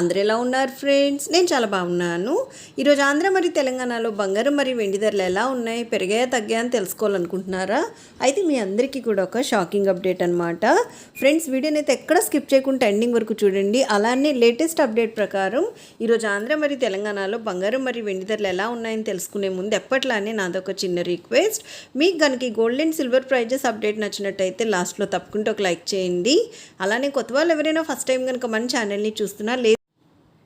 అందరు ఎలా ఉన్నారు ఫ్రెండ్స్ నేను చాలా బాగున్నాను. ఈరోజు ఆంధ్ర మరియు తెలంగాణలో బంగారం మరియు వెండి ధరలు ఎలా ఉన్నాయి పెరిగాయా తగ్గాయా అని తెలుసుకోవాలనుకుంటున్నారా? అయితే మీ అందరికీ కూడా ఒక షాకింగ్ అప్డేట్ అనమాట ఫ్రెండ్స్ వీడియోని అయితే ఎక్కడ స్కిప్ చేయకుండా ఎండింగ్ వరకు చూడండి. అలానే లేటెస్ట్ అప్డేట్ ప్రకారం ఈరోజు ఆంధ్ర మరియు తెలంగాణలో బంగారం మరియు వెండి ధరలు ఎలా ఉన్నాయని తెలుసుకునే ముందు ఎప్పట్లానే నాదొక చిన్న రిక్వెస్ట్ మీకు కనుక gold and silver prices update నచ్చినట్టయితే లాస్ట్లో తప్పకుండా ఒక లైక్ చేయండి. అలానే కొత్త వాళ్ళు ఎవరైనా ఫస్ట్ టైం కనుక మన ఛానల్ని చూస్తున్నా లేదు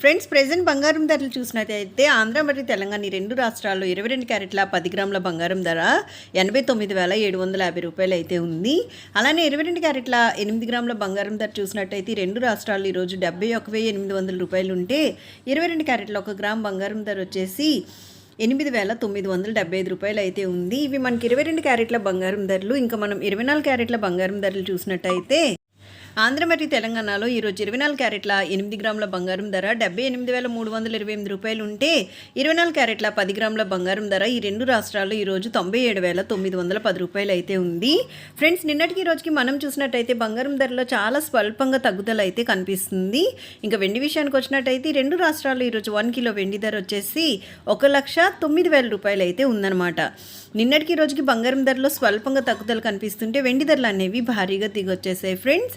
ఫ్రెండ్స్ ప్రజెంట్ బంగారం ధరలు చూసినట్టయితే ఆంధ్ర మరియు తెలంగాణ ఈ రెండు రాష్ట్రాల్లో ఇరవై రెండు క్యారెట్ల పది గ్రాముల బంగారం ధర ఎనభై తొమ్మిది వేల ఏడు వందల యాభై రూపాయలు అయితే ఉంది. అలానే ఇరవై రెండు క్యారెట్ల ఎనిమిది గ్రాముల బంగారం ధర చూసినట్టయితే ఈ రెండు రాష్ట్రాల్లో ఈరోజు డెబ్బై ఒక వెయ్యి ఎనిమిది వందల రూపాయలు ఉంటే ఇరవై రెండు క్యారెట్ల ఒక గ్రామ్ బంగారం ధర వచ్చేసి ఎనిమిది వేల తొమ్మిది వందల డెబ్బై ఐదు రూపాయలు అయితే ఉంది. ఇవి మనకి ఇరవై రెండు క్యారెట్ల బంగారం ధరలు ఇంకా మనం ఇరవై నాలుగు క్యారెట్ల బంగారం ధరలు చూసినట్టయితే ఆంధ్ర మరియు తెలంగాణలో ఈరోజు ఇరవై నాలుగు క్యారెట్ల ఎనిమిది గ్రాముల బంగారం ధర డెబ్బై ఎనిమిది వేల మూడు వందల ఇరవై ఎనిమిది రూపాయలు ఉంటే ఇరవై నాలుగు క్యారెట్ల పది గ్రాముల బంగారం ధర ఈ రెండు రాష్ట్రాల్లో ఈరోజు తొంభై ఏడు వేల తొమ్మిది వందల పది రూపాయలు అయితే ఉంది. ఫ్రెండ్స్ నిన్నటికి ఈ రోజుకి మనం చూసినట్టయితే బంగారం ధరలో చాలా స్వల్పంగా తగ్గుదల అయితే కనిపిస్తుంది. ఇంకా వెండి విషయానికి వచ్చినట్టయితే ఈ రెండు రాష్ట్రాల్లో ఈరోజు వన్ కిలో వెండి ధర వచ్చేసి ఒక లక్ష తొమ్మిది వేల రూపాయలు అయితే ఉందన్నమాట. నిన్నటికి రోజుకి బంగారం ధరలో స్వల్పంగా తగ్గుదల కనిపిస్తుంటే వెండి ధరలు అనేవి భారీగా దిగొచ్చేసాయి. ఫ్రెండ్స్